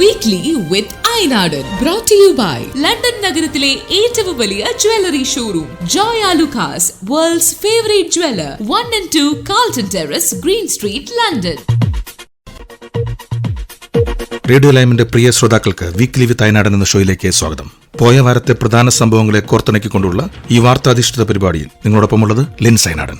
Weekly with ഐനാടൻ brought you by London നഗരത്തിലെ ഏറ്റവും വലിയ jewellery showroom Joyalukkas world's favourite jeweller one and two Carlton Terrace Green Street London radio ലൈമിന്റെ പ്രിയ ശ്രോതാക്കൾക്ക് weekly വിത്ത് അയനാടൻ എന്ന ഷോയിലേക്ക് സ്വാഗതം. പോയ വാരത്തെ പ്രധാന സംഭവങ്ങളെ കോർത്തിണക്കിക്കൊണ്ടുള്ള ഈ വാർത്താധിഷ്ഠിത പരിപാടിയിൽ നിങ്ങളോടൊപ്പമുള്ളത് ലിൻസ് അയനാടൻ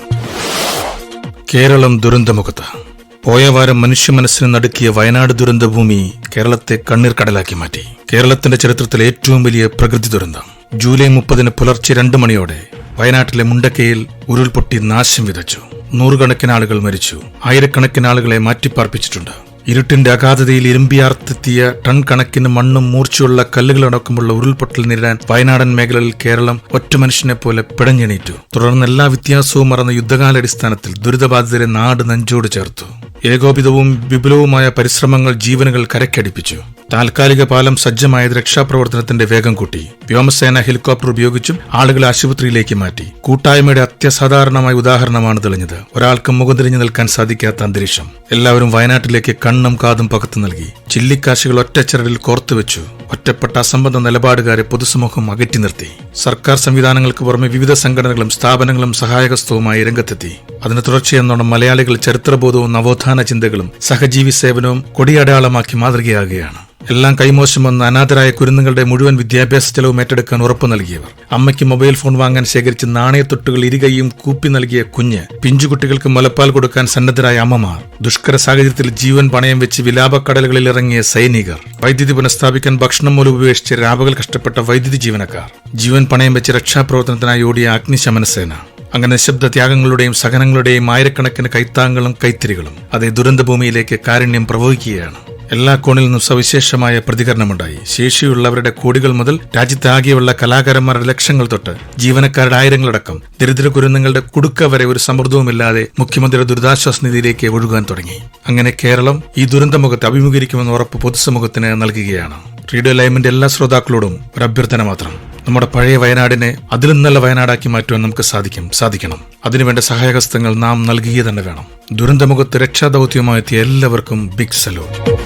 കേരളം ദുരന്തമുഖത്ത്. പോയ വാരം മനുഷ്യ മനസ്സിന് നടുക്കിയ വയനാട് ദുരന്തഭൂമി കേരളത്തെ കണ്ണീർ കടലാക്കി മാറ്റി. കേരളത്തിന്റെ ചരിത്രത്തിലെ ഏറ്റവും വലിയ പ്രകൃതി ദുരന്തം. ജൂലൈ മുപ്പതിന് പുലർച്ചെ രണ്ട് മണിയോടെ വയനാട്ടിലെ മുണ്ടക്കയിൽ ഉരുൾപൊട്ടി നാശം വിതച്ചു. നൂറുകണക്കിന് ആളുകൾ മരിച്ചു. ആയിരക്കണക്കിന് ആളുകളെ മാറ്റിപ്പാർപ്പിച്ചിട്ടുണ്ട്. ഇരുട്ടിന്റെ അഗാധതയിൽ ഇരുമ്പിയാർത്തെത്തിയ ടൺ കണക്കിന് മണ്ണും മൂർച്ചയുള്ള കല്ലുകളടക്കമുള്ള ഉരുൾപൊട്ടൽ നേരിടാൻ വയനാടൻ മേഖലയിൽ കേരളം ഒറ്റ മനുഷ്യനെ പോലെ പിടഞ്ഞെണീറ്റു. തുടർന്ന് എല്ലാ വ്യത്യാസവും മറന്ന യുദ്ധകാലാടിസ്ഥാനത്തിൽ ദുരിതബാധിതരെ നാട് നെഞ്ചോട് ചേർത്തു. ഏകോപിതവും വിപുലവുമായ പരിശ്രമങ്ങൾ ജീവനുകൾ കരക്കടിപ്പിച്ചു. താൽക്കാലിക പാലം സജ്ജമായത് രക്ഷാപ്രവർത്തനത്തിന്റെ വേഗം കൂട്ടി. വ്യോമസേന ഹെലികോപ്റ്റർ ഉപയോഗിച്ചും ആളുകളെ ആശുപത്രിയിലേക്ക് മാറ്റി. കൂട്ടായ്മയുടെ അത്യസാധാരണമായ ഉദാഹരണമാണ് തെളിഞ്ഞത്. ഒരാൾക്ക് മുഖംതിരിഞ്ഞു നിൽക്കാൻ സാധിക്കാത്ത അന്തരീക്ഷം. എല്ലാവരും വയനാട്ടിലേക്ക് കണ്ണും കാതും പകത്തു നൽകി. ചില്ലിക്കാശികൾ ഒറ്റച്ചരടിൽ കോർത്തുവെച്ചു ഒറ്റപ്പെട്ട അസംബന്ധ നിലപാടുകാരെ പൊതുസമൂഹം അകറ്റി നിർത്തി. സർക്കാർ സംവിധാനങ്ങൾക്ക് പുറമെ വിവിധ സംഘടനകളും സ്ഥാപനങ്ങളും സഹായകസ്തവുമായി രംഗത്തെത്തി. അതിന് തുടർച്ചയെന്നോണം മലയാളികൾ ചരിത്രബോധവും നവോത്ഥാന ചിന്തകളും സഹജീവി സേവനവും കൊടിയടയാളമാക്കി മാതൃകയാകുകയാണ്. എല്ലാം കൈമോശം വന്ന അനാഥരായ കുരുന്നുകളുടെ മുഴുവൻ വിദ്യാഭ്യാസ ചെലവും ഏറ്റെടുക്കാൻ ഉറപ്പ് നൽകിയവർ. അമ്മയ്ക്ക് മൊബൈൽ ഫോൺ വാങ്ങാൻ ശേഖരിച്ച് നാണയത്തൊട്ടുകൾ ഇരുകൈയും കൂപ്പി നൽകിയ കുഞ്ഞ് പിഞ്ചുകുട്ടികൾക്ക് മുലപ്പാൽ കൊടുക്കാൻ സന്നദ്ധരായ അമ്മമാർ. ദുഷ്കര സാഹചര്യത്തിൽ ജീവൻ പണയം വെച്ച് വിലാപക്കടലുകളിൽ ഇറങ്ങിയ സൈനികർ. വൈദ്യുതി പുനഃസ്ഥാപിക്കാൻ ഭക്ഷണം മൂലം ഉപേക്ഷിച്ച് രാപകൽ കഷ്ടപ്പെട്ട വൈദ്യുതി ജീവനക്കാർ. ജീവൻ പണയം വെച്ച് രക്ഷാപ്രവർത്തനത്തിനായി ഓടിയ അഗ്നിശമന സേന അങ്ങനെ നിശബ്ദ ത്യാഗങ്ങളുടെയും സഹനങ്ങളുടെയും ആയിരക്കണക്കിന് കൈത്താങ്ങളും കൈത്തിരികളും അതേ ദുരന്തഭൂമിയിലേക്ക് കാരുണ്യം പ്രവഹിക്കുകയാണ്. എല്ലാ കോണിൽ നിന്നും സവിശേഷമായ പ്രതികരണമുണ്ടായി. ശേഷിയുള്ളവരുടെ കോടികൾ മുതൽ രാജ്യത്താകെയുള്ള കലാകാരന്മാരുടെ ലക്ഷങ്ങൾ തൊട്ട് ജീവനക്കാരുടെ ആയിരങ്ങളടക്കം ദരിദ്ര കുരുന്നുങ്ങളുടെ കുടുക്ക വരെ ഒരു സമ്മർദ്ദവുമില്ലാതെ മുഖ്യമന്ത്രിയുടെ ദുരിതാശ്വാസ നിധിയിലേക്ക് ഒഴുകാൻ തുടങ്ങി. അങ്ങനെ കേരളം ഈ ദുരന്തമുഖത്ത് അഭിമുഖീകരിക്കുമെന്ന് ഉറപ്പ് പൊതുസമൂഹത്തിന് നൽകുകയാണ്. റേഡിയോ ലൈമിന്റെ എല്ലാ ശ്രോതാക്കളോടും ഒരു അഭ്യർത്ഥന മാത്രം. നമ്മുടെ പഴയ വയനാടിനെ അതിലും നല്ല വയനാടാക്കി മാറ്റുവാൻ നമുക്ക് സാധിക്കും സാധിക്കണം. അതിനുവേണ്ട സഹായഹസ്തങ്ങൾ നാം നൽകുക തന്നെ വേണം. ദുരന്തമുഖത്ത് രക്ഷാദൗത്യവുമായി എത്തിയ എല്ലാവർക്കും ബിഗ് സലൂട്ട്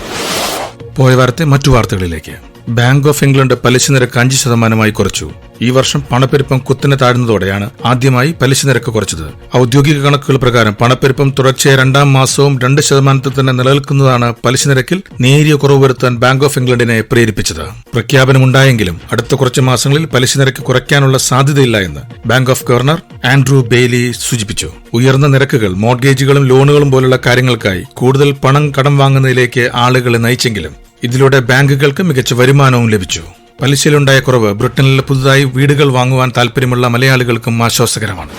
പോയ വാരത്തെ മറ്റു വാർത്തകളിലേക്ക്. ബാങ്ക് ഓഫ് ഇംഗ്ലണ്ട് പലിശ നിരക്ക് അഞ്ച് ശതമാനമായി കുറച്ചു. ഈ വർഷം പണപ്പെരുപ്പം കുത്തനെ താഴ്ന്നതോടെയാണ് ആദ്യമായി പലിശ നിരക്ക് കുറച്ചത്. ഔദ്യോഗിക കണക്കുകൾ പ്രകാരം പണപ്പെരുപ്പം തുടർച്ചയായ രണ്ടാം മാസവും രണ്ട് ശതമാനത്തിൽ തന്നെ നിലനിൽക്കുന്നതാണ് പലിശ നിരക്കിൽ നേരിയ കുറവ് വരുത്താൻ ബാങ്ക് ഓഫ് ഇംഗ്ലണ്ടിനെ പ്രേരിപ്പിച്ചത്. പ്രഖ്യാപനമുണ്ടായെങ്കിലും അടുത്ത കുറച്ച് മാസങ്ങളിൽ പലിശ നിരക്ക് കുറയ്ക്കാനുള്ള സാധ്യതയില്ല എന്ന് bank of governor Andrew Bailey സൂചിപ്പിച്ചു. ഉയർന്ന നിരക്കുകൾ മോർഗേജുകളും ലോണുകളും പോലുള്ള കാര്യങ്ങൾക്കായി കൂടുതൽ പണം കടം വാങ്ങുന്നതിലേക്ക് ആളുകളെ നയിച്ചെങ്കിലും ഇതിലൂടെ ബാങ്കുകൾക്ക് മികച്ച വരുമാനവും ലഭിച്ചു. പലിശയിലുണ്ടായ കുറവ് ബ്രിട്ടനിൽ പുതുതായി വീടുകൾ വാങ്ങുവാൻ താൽപര്യമുള്ള മലയാളികൾക്കും ആശ്വാസകരമാണ്.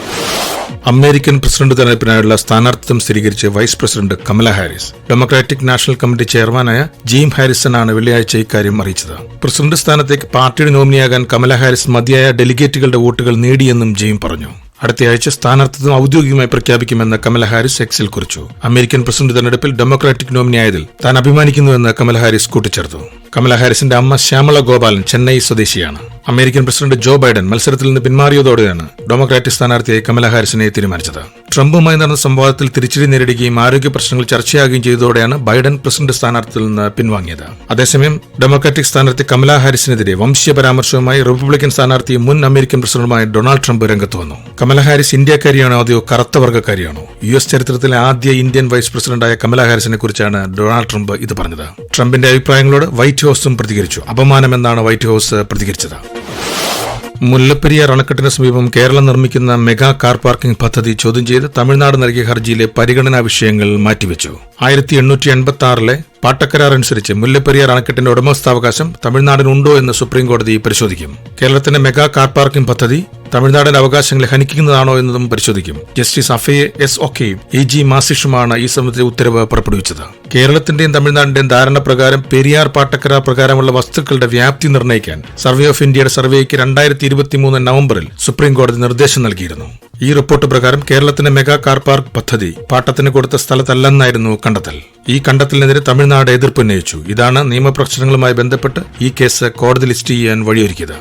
അമേരിക്കൻ പ്രസിഡന്റ് തെരഞ്ഞെടുപ്പിനായുള്ള സ്ഥാനാർത്ഥിത്വം സ്ഥിരീകരിച്ച് vice president Kamala Harris Democratic National Committee ചെയർമാനായ ജീം ഹാരിസൺ ആണ് വെള്ളിയാഴ്ച ഇക്കാര്യം അറിയിച്ചത്. പ്രസിഡന്റ് സ്ഥാനത്തേക്ക് പാർട്ടിയുടെ നോമിനിയാകാൻ കമല ഹാരിസ് മതിയായ ഡെലിഗേറ്റുകളുടെ വോട്ടുകൾ നേടിയെന്നും ജീം പറഞ്ഞു. അടുത്തയാഴ്ച സ്ഥാനാർത്ഥിത്വം ഔദ്യോഗികമായി പ്രഖ്യാപിക്കുമെന്ന് കമല ഹാരിസ് എക്സിൽ കുറിച്ചു. അമേരിക്കൻ പ്രസിഡന്റ് തെരഞ്ഞെടുപ്പിൽ ഡെമോക്രാറ്റിക് നോമിനിയായതിൽ താൻ അഭിമാനിക്കുന്നുവെന്ന് കമല ഹാരിസ് കൂട്ടിച്ചേർത്തു. കമല ഹാരിസിന്റെ അമ്മ ശ്യാമള ഗോപാലൻ ചെന്നൈ സ്വദേശിയാണ്. അമേരിക്കൻ പ്രസിഡന്റ് ജോ ബൈഡൻ മത്സരത്തിൽ നിന്ന് പിന്മാറിയതോടെയാണ് ഡെമോക്രാറ്റിക് സ്ഥാനാർത്ഥിയായി കമല ഹാരിസിനെ തീരുമാനിച്ചത്. ട്രംപുമായി നടന്ന സംവാദത്തിൽ തിരിച്ചടി നേരിടുകയും ആരോഗ്യ പ്രശ്നങ്ങൾ ചർച്ചയാകുകയും ചെയ്തതോടെയാണ് ബൈഡൻ പ്രസിഡന്റ് സ്ഥാനാർത്ഥിയിൽ നിന്ന് പിൻവാങ്ങിയത്. അതേസമയം ഡെമോക്രാറ്റിക് സ്ഥാനാർത്ഥി കമല ഹാരിസിനെതിരെ വംശീയ പരാമർശവുമായി റിപ്പബ്ലിക്കൻ സ്ഥാനാർത്ഥി മുൻ അമേരിക്കൻ പ്രസിഡന്റുമായ ഡൊണാൾഡ് ട്രംപ് രംഗത്ത് വന്നു. കമല ഹാരിസ് ഇന്ത്യക്കാരിയാണോ അതോ കറുത്ത വർഗക്കാരിയാണോ? യു എസ് ചരിത്രത്തിലെ ആദ്യ ഇന്ത്യൻ വൈസ് പ്രസിഡന്റായ കമല ഹാരിസിനെ കുറിച്ചാണ് ഡൊണാൾഡ് ട്രംപ് ഇത് പറഞ്ഞത്. ട്രംപിന്റെ അഭിപ്രായങ്ങളോട് വൈറ്റ് ഹൌസും പ്രതികരിച്ചു. അപമാനമെന്നാണ് വൈറ്റ് ഹൌസ് പ്രതികരിച്ചത്. മുല്ലപ്പെരിയാർ അണക്കെട്ടിന് സമീപം കേരളം നിർമ്മിക്കുന്ന മെഗാ കാർ പാർക്കിംഗ് പദ്ധതി ചോദ്യം ചെയ്ത് തമിഴ്നാട് നൽകിയ ഹർജിയിലെ പരിഗണനാ വിഷയങ്ങൾ മാറ്റിവെച്ചു. ആയിരത്തി എണ്ണൂറ്റി എൺപത്തി ആറിലെ പാട്ടക്കരാർ അനുസരിച്ച് മുല്ലപ്പെരിയാർ അണക്കെട്ടിന്റെ ഉടമസ്ഥാവകാശം തമിഴ്നാടിനുണ്ടോ എന്ന് സുപ്രീം കോടതി പരിശോധിക്കും. കേരളത്തിന്റെ മെഗാ കാർ പാർക്കിംഗ് പദ്ധതി തമിഴ്നാടിന്റെ അവകാശങ്ങളെ ഹനിക്കുന്നതാണോ എന്നതും പരിശോധിക്കും. ജസ്റ്റിസ് അഫയെ എസ് ഒക്കെയും എ ജി മാസിഷുമാണ് ഈ സംബന്ധിച്ച ഉത്തരവ് പുറപ്പെടുവിച്ചത്. കേരളത്തിന്റെയും തമിഴ്നാടിന്റെയും ധാരണ പ്രകാരം പെരിയാർ പാട്ടക്കരാർ പ്രകാരമുള്ള വസ്തുക്കളുടെ വ്യാപ്തി നിർണയിക്കാൻ സർവേ ഓഫ് ഇന്ത്യയുടെ സർവേക്ക് രണ്ടായിരത്തി ഇരുപത്തിമൂന്ന് നവംബറിൽ സുപ്രീം കോടതി നിർദ്ദേശം നൽകിയിരുന്നു. ഈ റിപ്പോർട്ട് പ്രകാരം കേരളത്തിന്റെ മെഗാ കാർ പാർക്ക് പദ്ധതി പാട്ടത്തിന് കൊടുത്ത സ്ഥലത്തല്ലെന്നായിരുന്നു കണ്ടെത്തൽ. ഈ കണ്ടെത്തലിനെതിരെ തമിഴ്നാട് എതിർപ്പ് ഉന്നയിച്ചു. ഇതാണ് നിയമപ്രശ്നങ്ങളുമായി ബന്ധപ്പെട്ട് ഈ കേസ് കോടതി ലിസ്റ്റ് ചെയ്യാൻ വഴിയൊരുക്കിയത്.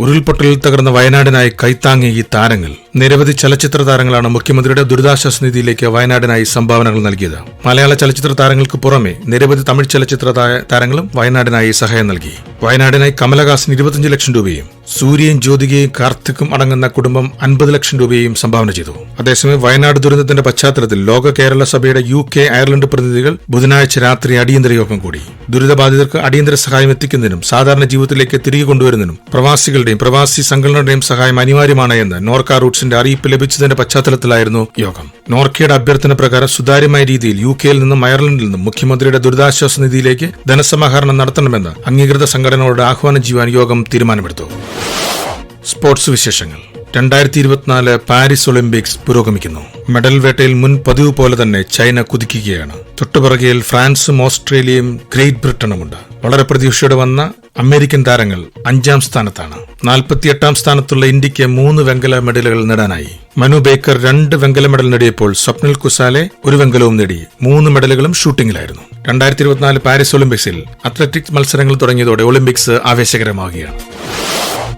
ഉരുൾപൊട്ടലിൽ തകർന്ന വയനാടിനായി കൈത്താങ്ങി ഈ താരങ്ങൾ. നിരവധി ചലച്ചിത്ര താരങ്ങളാണ് മുഖ്യമന്ത്രിയുടെ ദുരിതാശ്വാസ നിധിയിലേക്ക് വയനാടിനായി സംഭാവനകൾ നൽകിയത്. മലയാള ചലച്ചിത്ര താരങ്ങൾക്ക് പുറമെ നിരവധി തമിഴ് ചലച്ചിത്ര താരങ്ങളും വയനാടിനായി സഹായം നൽകി. വയനാടിനായി കമലഹാസൻ ഇരുപത്തിയഞ്ച് ലക്ഷം രൂപയും സൂര്യയും ജ്യോതികയും കാർത്തിക്കും അടങ്ങുന്ന കുടുംബം അൻപത് ലക്ഷം രൂപയും സംഭാവന ചെയ്തു. അതേസമയം വയനാട് ദുരന്തത്തിന്റെ പശ്ചാത്തലത്തിൽ ലോക കേരള സഭയുടെ യു കെ അയർലൻഡ് പ്രതിനിധികൾ ബുധനാഴ്ച രാത്രി അടിയന്തര യോഗം കൂടി. ദുരിതബാധിതർക്ക് അടിയന്തര സഹായം എത്തിക്കുന്നതിനും സാധാരണ ജീവിതത്തിലേക്ക് തിരികെ കൊണ്ടുവരുന്നതിനും പ്രവാസികളുടെയും പ്രവാസി സംഘടനകളുടെയും സഹായം അനിവാര്യമാണ് എന്ന് നോർക്ക റൂട്ട്സിന്റെ അറിയിപ്പ് ലഭിച്ചതിന്റെ പശ്ചാത്തലത്തിലായിരുന്നു യോഗം. നോർക്കയുടെ അഭ്യർത്ഥന പ്രകാരം സുതാര്യമായ രീതിയിൽ യു കെയിൽ നിന്നും അയർലൻഡിൽ നിന്നും മുഖ്യമന്ത്രിയുടെ ദുരിതാശ്വാസ നിധിയിലേക്ക് ധനസമാഹരണം നടത്തണമെന്ന് അംഗീകൃത സംഘടനകളുടെ ആഹ്വാനം ചെയ്യുവാൻ യോഗം തീരുമാനമെടുത്തു. സ്പോർട്സ് വിശേഷങ്ങൾ. രണ്ടായിരത്തി ഇരുപത്തിനാല് പാരീസ് ഒളിമ്പിക്സ് പുരോഗമിക്കുന്നു. മെഡൽ വേട്ടയിൽ മുൻ പതിവ് പോലെ തന്നെ ചൈന കുതിക്കുകയാണ്. തൊട്ടുപിറകയിൽ ഫ്രാൻസും ഓസ്ട്രേലിയയും ഗ്രേറ്റ് ബ്രിട്ടനുമുണ്ട് വളരെ പ്രതീക്ഷയോടെ വന്ന അമേരിക്കൻ താരങ്ങൾ അഞ്ചാം സ്ഥാനത്താണ്. നാൽപ്പത്തിയെട്ടാം സ്ഥാനത്തുള്ള ഇന്ത്യയ്ക്ക് മൂന്ന് വെങ്കല മെഡലുകൾ നേടാനായി. മനു ബേക്കർ രണ്ട് വെങ്കല മെഡൽ നേടിയപ്പോൾ സ്വപ്നിൽ കുസാലെ ഒരു വെങ്കലവും നേടി. മൂന്ന് മെഡലുകളും ഷൂട്ടിംഗിലായിരുന്നു. രണ്ടായിരത്തി ഇരുപത്തിനാല് പാരീസ് ഒളിമ്പിക്സിൽ അത്ലറ്റിക്സ് മത്സരങ്ങൾ തുടങ്ങിയതോടെ ഒളിമ്പിക്സ് ആവേശകരമാവുകയാണ്.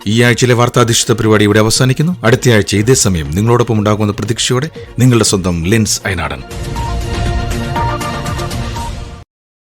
ഈ ആഴ്ചയിലെ വാർത്താധിഷ്ഠിത പരിപാടി ഇവിടെ അവസാനിക്കുന്നു. അടുത്തയാഴ്ച ഇതേ സമയം നിങ്ങളോടൊപ്പം ഉണ്ടാകുന്ന പ്രതീക്ഷയോടെ നിങ്ങളുടെ സ്വന്തം ലിൻസ് അയനാടൻ.